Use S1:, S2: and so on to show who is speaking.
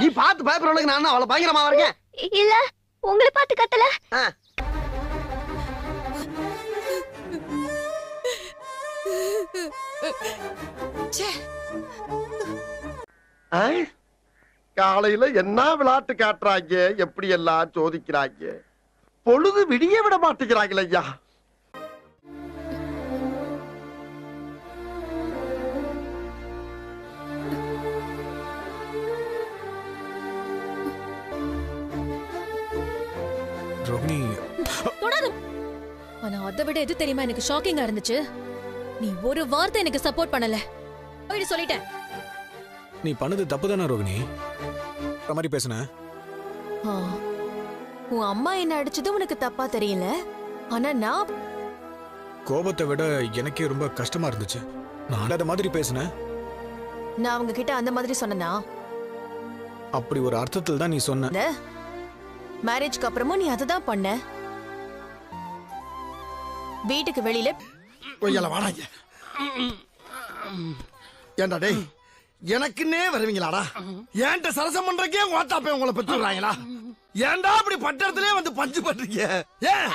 S1: நீ பார்த்து பயப்படுறவளுக்கு நான் அவ்வளவு பயங்கரமா இருக்கேன்?
S2: இல்ல உங்களை பார்த்து கத்தல?
S3: காலையில என்ன விளையாட்டு காட்டுறாங்க எப்படி எல்லாம் சோதிக்கிறாங்க? பொழுது விடிய விட மாட்டேங்கிறாங்களே ஐயா.
S4: ரோகிணி
S5: தொடாத. ஆனா அதை விட எது தெரியுமா எனக்கு ஷாக்கிங்கா இருந்துச்சு? நீ ஒரு வார்த்தை எனக்கு சப்போர்ட் பண்ணல. போயிடு சொல்லிட்டேன்.
S4: நீ பண்ணது தப்பு தானே ரோகிணி மாதிரி பேசுன.
S5: உன் அம்மா என்ன அடிச்சது உனக்கு தப்பா தெரியல. ஆனா நான்
S4: கோபத்தை விட எனக்கே ரொம்ப கஷ்டமா இருந்துச்சு. நான் அந்த மாதிரி பேசினேன்
S5: நான் அவங்க கிட்ட அந்த மாதிரி சொன்னனா?
S4: அப்படி ஒரு அர்த்தத்தில் தான் நீ சொன்ன.
S5: மேரேஜ்க்கு அப்புறமும் நீ அதுதான் பண்ண. வீட்டுக்கு வெளியில
S3: கொய்யால வாடாங்க ஏண்டா டேய் எனக்குன்னே வருவீங்களாடா? ஏன்ட்ட சரசம் பண்றக்கே ஓட்டாப்பே உங்களை பெற்றுறாங்களா ஏன்டா அப்படி பட்டத்திலே வந்து பஞ்சு பண்றீங்க? ஏன்